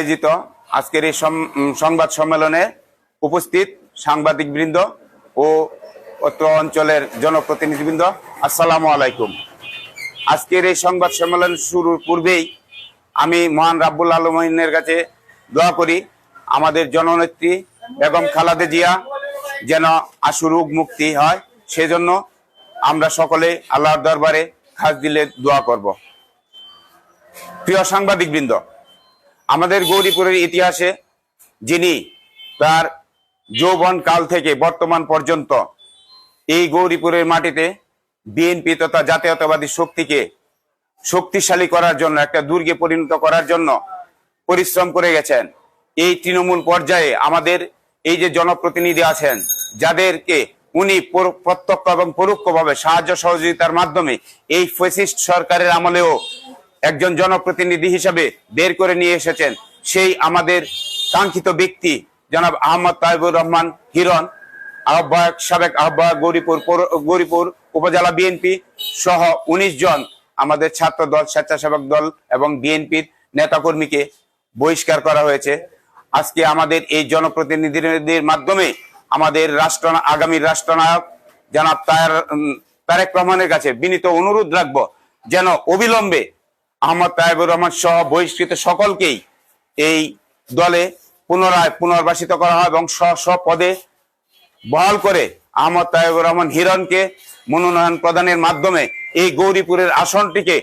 আয়োজিত আজকের এই সংবাদ সম্মেলনে উপস্থিত সাংবাদিক বৃন্দ ও অত্র অঞ্চলের জনপ্রতিনিধিবৃন্দ, আসসালামু আলাইকুম। আজকের এই সংবাদ সম্মেলন শুরুর পূর্বেই আমি মহান রাব্বুল আলমিনের কাছে দোয়া করি, আমাদের জননেত্রী বেগম খালাদে জিয়া যেন আশু রোগ মুক্তি হয়, সেজন্য আমরা সকলে আল্লাহর দরবারে খাস দিলে দোয়া করব। প্রিয় সাংবাদিকবৃন্দ আমাদের গৌরীপুরের ইতিহাসে যিনি তার যৌবন কাল থেকে বর্তমান পর্যন্ত এই গৌরীপুরের মাটিতে বিএনপি তথা জাতীয়তাবাদী শক্তিকে শক্তিশালী করার জন্য, একটা দুর্গে পরিণত করার জন্য পরিশ্রম করে গেছেন। এই তৃণমূল পর্যায়ে আমাদের এই যে জনপ্রতিনিধি আছেন, যাদেরকে উনি প্রত্যক্ষ এবং পরোক্ষভাবে সাহায্য সহযোগিতার মাধ্যমে এই ফেসিস্ট সরকারের আমলেও একজন জনপ্রতিনিধি হিসাবে বের করে নিয়ে এসেছেন সেই আমাদের কাঙ্ক্ষিত ব্যক্তি, জনাব আহমদ তাইবুর রহমান হিরণ, আহ্বায়ক সাবেক আহ্বায়ক গৌরীপুর গৌরীপুর উপজেলা বিএনপি সহ উনিশ জন আমাদের ছাত্র দল, স্বেচ্ছাসেবক দল এবং বিএনপির নেতাকর্মীকে বহিষ্কার করা হয়েছে। আজকে আমাদের এই জনপ্রতিনিধিদের মাধ্যমে আমাদের রাষ্ট্র, আগামী রাষ্ট্রনায়ক জনাব তার তারেক রহমানের কাছে বিনীত অনুরোধ রাখব, যেন অবিলম্বে আহমদ তাইবুর রহমান সহ বহিষ্কৃত সকলকেই এই দলে পুনরায় পুনর্বাসিত করা হয় এবং স্ব স্ব পদে বহাল করে আহমদ তাইবুর রহমান হিরণকে মনোনয়ন প্রদানের মাধ্যমে এই গৌরীপুরের আসনটিকে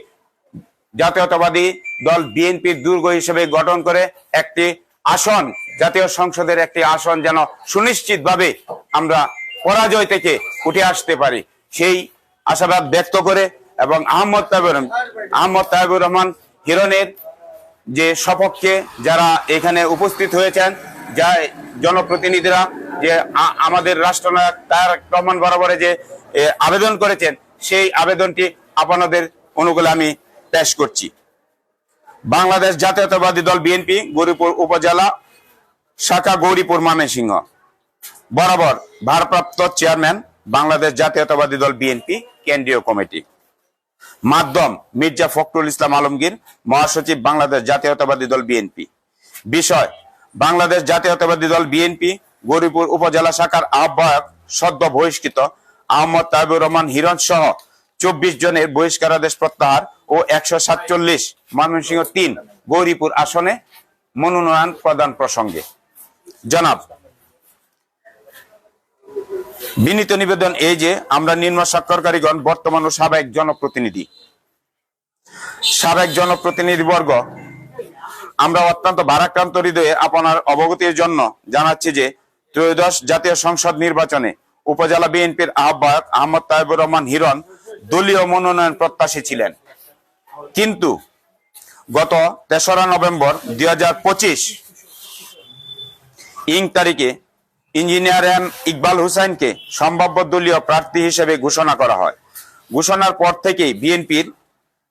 জাতীয়তাবাদী দল বিএনপির দুর্গ হিসেবে গঠন করে একটি আসন, জাতীয় সংসদের একটি আসন যেন সুনিশ্চিতভাবে আমরা পরাজয় থেকে উঠে আসতে পারি। সেই আশাবাদ ব্যক্ত করে এবং আহমদ রহমান- আহমদ তাইবুর রহমান হিরণের যে সপক্ষে যারা এখানে উপস্থিত হয়েছেন, যা জনপ্রতিনিধিরা যে আমাদের রাষ্ট্রনায়ক তারেক রহমান বরাবরে যে আবেদন করেছেন, সেই আবেদনটি আপনাদের অনুকূলে আমি পেশ করছি। বাংলাদেশ জাতীয়তাবাদী দল বিএনপি, গৌরীপুর উপজেলা, শাখা গৌরীপুর ময়মনসিংহ বরাবর ভারপ্রাপ্ত চেয়ারম্যান বাংলাদেশ জাতীয়তাবাদী দল বিএনপি, কেন্দ্রীয় কমিটি। মাধ্যম মির্জা ফখরুল ইসলাম আলমগীর, মহাসচিব বাংলাদেশ জাতীয়তাবাদী দল বিএনপি। বিষয়, বাংলাদেশ জাতীয়তাবাদী দল বিএনপি, গৌরীপুর উপজেলা শাখার আহ্বায়ক সদ্য বহিষ্কৃত আহমদ তাইবুর রহমান হিরণ সহ চব্বিশ জনের বহিষ্কারাদেশ প্রত্যাহার ও একশো সাতচল্লিশ ময়মনসিংহ তিন গৌরীপুর আসনে মনোনয়ন প্রদান প্রসঙ্গে। জনাব বিনীত নিবেদন এই যে, আমরা নিম্ন স্বাক্ষরকারীগণ, বর্তমান ও সাবেক জনপ্রতিনিধি। সাবেক জনপ্রতিনিধি বর্গ, আমরা অত্যন্ত ভারাক্রান্ত হৃদয়ে আপনার অবগতির জন্য জানাচ্ছি যে, ত্রয়োদশ জাতীয় সংসদ নির্বাচনে উপজেলা বিএনপির আহ্বায়ক আহমদ তাইবুর রহমান হিরণ দলীয় মনোনয়ন প্রত্যাশী ছিলেন। কিন্তু গত তেসরা নভেম্বর দুই হাজার পঁচিশ ইং তারিখে ইঞ্জিনিয়ার এম ইকবাল হুসাইনকে সম্ভাব্য দলীয় প্রার্থী হিসেবে ঘোষণা করা হয়। ঘোষণার পর থেকেই বিএনপির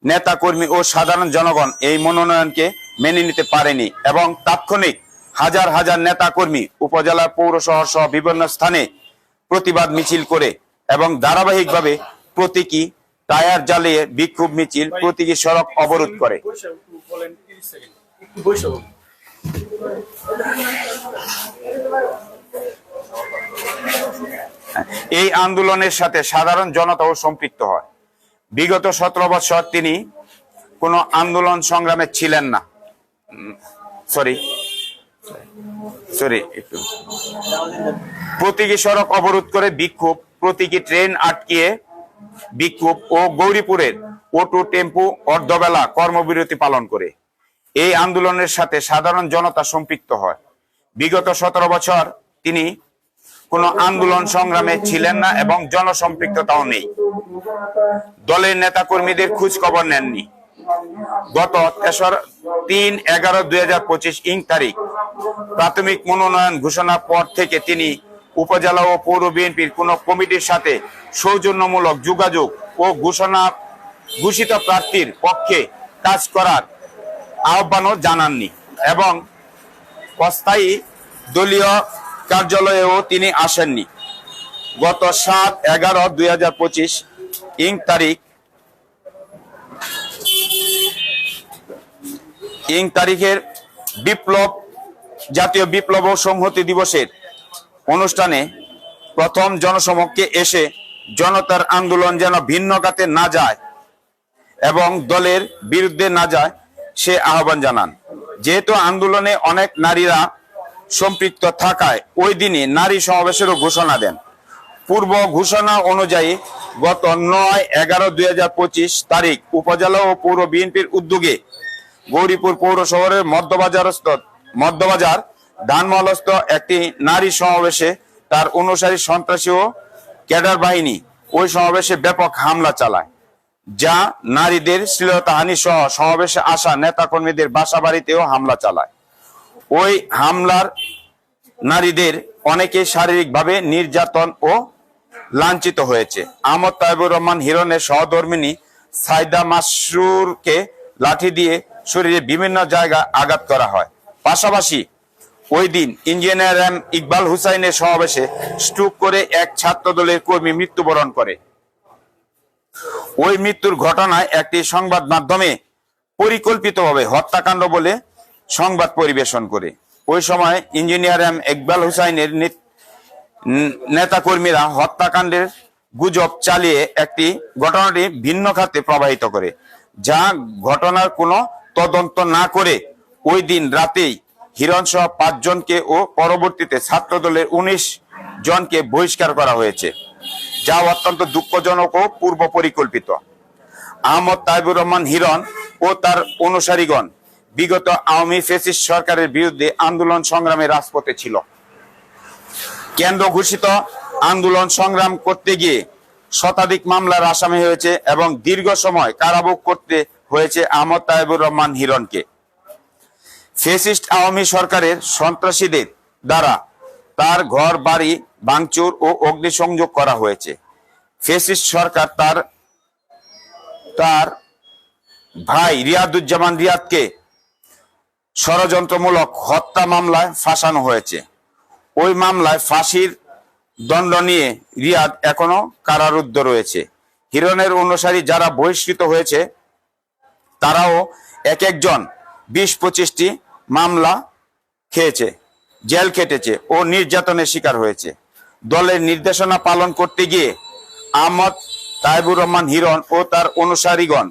নেতা কর্মী ও সাধারণ জনগণ এই মনোনয়নকে মেনে নিতে পারেনি এবং তাৎক্ষণিক হাজার হাজার নেতা কর্মী উপজেলার পৌরশহর সহ বিভিন্ন স্থানে প্রতিবাদ মিছিল করে এবং ধারাবাহিকভাবে প্রতীকী টায়ার জ্বালিয়ে বিক্ষোভ মিছিল প্রতীকী সড়ক অবরোধ করে। বৈশাখ এই আন্দোলনের সাথে সাধারণ জনতাও সম্পৃক্ত হয়। বিগত সতেরো বছর তিনি কোনো আন্দোলন সংগ্রামে ছিলেন না। সরি সরি, একটু। প্রতীকী সড়ক অবরোধ করে বিক্ষোভ, প্রতীকী ট্রেন আটকিয়ে বিক্ষোভ ও গৌরীপুরের অটো, টেম্পু, অর্ধবেলা কর্মবিরতি পালন করে। এই আন্দোলনের সাথে সাধারণ জনতা সম্পৃক্ত হয়। বিগত সতেরো বছর তিনি কোনো আন্দোলন সংগ্রামে ছিলেন না এবং জনসম্পৃক্ততাও নেই। দলের নেতা কর্মীদের খোঁজ খবর নেননি। গত তেসর তিন এগারো দুই হাজার পঁচিশ ইং তারিখ প্রাথমিক মনোনয়ন ঘোষণার পর থেকে তিনি উপজেলা ও পৌর বিএনপির কোন কমিটির সাথে সৌজন্যমূলক যোগাযোগ ও ঘোষণা ঘোষিত প্রার্থীর পক্ষে কাজ করার আহ্বানও জানাননি এবং অস্থায়ী দলীয় কার্যালয়েও তিনি আসেননি। গত সাত এগারো দুই হাজার পঁচিশ ইং তারিখ, ইং তারিখের বিপ্লব, জাতীয় বিপ্লব সংহতি দিবসের অনুষ্ঠানে প্রথম জনসমক্ষে এসে জনতার আন্দোলন যেন ভিন্ন কাতে না যায় এবং দলের বিরুদ্ধে না যায় সে আহ্বান জানান। যেহেতু আন্দোলনে অনেক নারীরা সম্পৃক্ত থাকায় ওই দিনই নারী সমাবেশেরও ঘোষণা দেন। পূর্ব ঘোষণা অনুযায়ী গত নয় এগারো দুই তারিখ উপজেলা ও পৌর বিএনপির উদ্যোগে গৌরীপুর পৌর শহরের মধ্যবাজারস্থ মধ্যবাজার ধানমহলস্থ একটি নারী সমাবেশে তার অনুসারী সন্ত্রাসী ও ক্যাডার বাহিনী ওই সমাবেশে ব্যাপক হামলা চালায়, যা নারীদের শ্লীলতাহানি সহ সমাবেশে আসা নেতাকর্মীদের বাসা বাড়িতেও হামলা চালায়। ওই হামলার নারীদের অনেকে শারীরিকভাবে নির্যাতন ও লাঞ্ছিত হয়েছে। আহমদ তাইবুর রহমান হিরনের সহধর্মিনী সাইদা মাসরুরকে লাঠি দিয়ে শরীরে বিভিন্ন জায়গায় আঘাত করা হয়। পাশাপাশি ওই দিন ইঞ্জিনিয়ার এম ইকবাল হুসাইনের সমাবেশে স্ট্রোক করে এক ছাত্র দলের কর্মী মৃত্যুবরণ করে। ওই মৃত্যুর ঘটনায় একটি সংবাদ মাধ্যমে পরিকল্পিতভাবে হত্যাকাণ্ড বলে সংবাদ পরিবেশন করে। ওই সময় ইঞ্জিনিয়ার এম ইকবাল হুসাইনের নেতাকর্মীরা হত্যাকাণ্ডের গুজব চালিয়ে একটি ঘটনাটি ভিন্ন খাতে প্রবাহিত করে, যা ঘটনার কোনো তদন্ত না করে ওই দিন রাতেই হিরণ সহ পাঁচজনকে ও পরবর্তীতে ছাত্রদলের উনিশ জনকে বহিষ্কার করা হয়েছে, যা অত্যন্ত দুঃখজনক ও পূর্ব পরিকল্পিত আহমদ তাইবুর রহমান হিরণ ও তার অনুসারীগণ বিগত আওয়ামী ফেসিস্ট সরকারের বিরুদ্ধে আন্দোলন সংগ্রামে রাজপথে ছিল। কেন্দ্র ঘোষিত আন্দোলন সংগ্রাম করতে গিয়ে শতাধিক মামলার আসামি হয়েছে এবং দীর্ঘ সময় কারাভোগ করতে হয়েছে আহমদ তাইবুর রহমান হিরণকে। ফেসিস্ট আওয়ামী সরকারের সন্ত্রাসীদের দ্বারা তার ঘর, বাড়ি, ভাঙচুর ও অগ্নিসংযোগ করা হয়েছে। ফেসিস্ট সরকার তার তার ভাই রিয়াদুজ্জামান রিয়াদকে ষড়যন্ত্রমূলক হত্যা মামলায় ফাঁসানো হয়েছে। ওই মামলায় ফাঁসির দণ্ড নিয়ে রিয়াদ এখনও কারারুদ্ধ রয়েছে। হিরণের অনুসারী যারা বহিষ্কৃত হয়েছে, তারাও এক একজন বিশ পঁচিশটি মামলা খেয়েছে, জেল খেটেছে ও নির্যাতনের শিকার হয়েছে। দলের নির্দেশনা পালন করতে গিয়ে আহমদ তাইবুর রহমান হিরণ ও তার অনুসারীগণ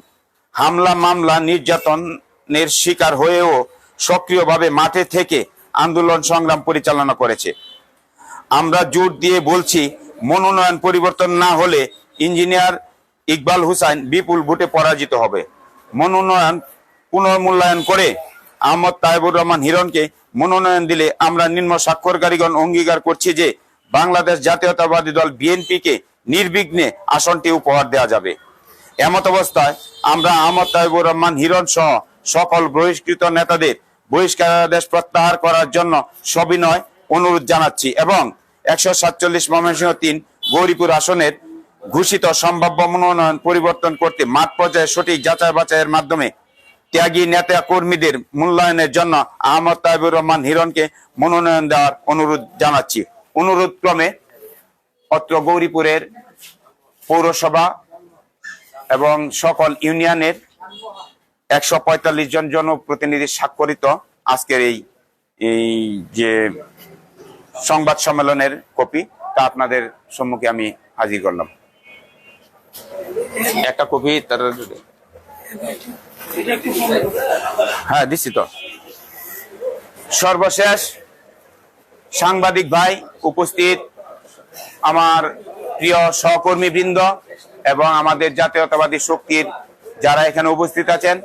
হামলা, মামলা, নির্যাতনের শিকার হয়েও সক্রিয়ভাবে মাঠে থেকে আন্দোলন সংগ্রাম পরিচালনা করেছে। আমরা জোর দিয়ে বলছি, মনোনয়ন পরিবর্তন না হলে ইঞ্জিনিয়ার ইকবাল হুসাইন বিপুল ভোটে পরাজিত হবে। মনোনয়ন পুনর্মূল্যায়ন করে আহমদ তাইবুর রহমান হিরণকে মনোনয়ন দিলে আমরা নিম্ন স্বাক্ষরকারীগণ অঙ্গীকার করছি যে, বাংলাদেশ জাতীয়তাবাদী দল বিএনপিকে নির্বিঘ্নে আসনটি উপহার দেওয়া যাবে। এমত অবস্থায় আমরা আহমদ তাইবুর রহমান হিরণ সহ সকল বহিষ্কৃত নেতাদের বহিষ্কারাদেশ প্রত্যাহার করার জন্য সবিনয় অনুরোধ জানাচ্ছি এবং একশো সাতচল্লিশ ময়মনসিংহ তিন গৌরীপুর আসনের ঘোষিত সম্ভাব্য মনোনয়ন পরিবর্তন করতে মাঠ পর্যায়ে সঠিক যাচাই বাছাইয়ের মাধ্যমে ত্যাগী নেতা কর্মীদের মূল্যায়নের জন্য আহমদ তাইবুর রহমান হিরণকে মনোনয়ন দেওয়ার অনুরোধ জানাচ্ছি। অনুরোধ ক্রমে অত্র গৌরীপুরের পৌরসভা এবং সকল ইউনিয়নের একশো পঁয়তাল্লিশ জন জনপ্রতিনিধি স্বাক্ষরিত আজকের এই এই যে সংবাদ সম্মেলনের কপি, তা আপনাদের সম্মুখে আমি হাজির করলাম। একটা কপি, তার হ্যাঁ দিচ্ছি তো। সর্বশেষ সাংবাদিক ভাই উপস্থিত, আমার প্রিয় সহকর্মী বৃন্দ এবং আমাদের জাতীয়তাবাদী শক্তির যারা এখানে উপস্থিত আছেন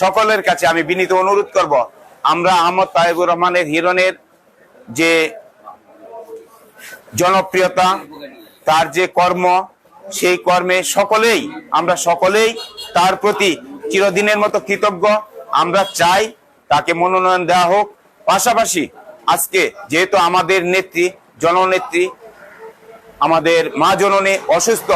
সকলের কাছে আমি বিনীত অনুরোধ করব। আমরা আহমদ তাইবুর রহমানের হিরণের যে জনপ্রিয়তা, তার যে কর্ম, সেই কর্মে সকলেই, আমরা সকলেই তার প্রতি চিরদিনের মতো কৃতজ্ঞ। আমরা চাই তাকে মনোনয়ন দেওয়া হোক। পাশাপাশি আজকে যেহেতু আমাদের নেত্রী, জননেত্রী, আমাদের মা জননী অসুস্থ,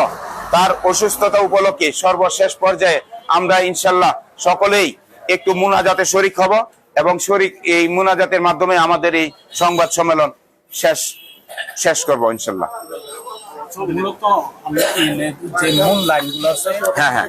তার অসুস্থতা উপলক্ষে সর্বশেষ পর্যায়ে আমরা ইনশাল্লাহ সকলেই একটু মুনাজাতে শরিক হব এবং শরিক এই মুনাজাতের মাধ্যমে আমাদের এই সংবাদ সম্মেলন শেষ শেষ করব ইনশাল্লাহ। হ্যাঁ হ্যাঁ।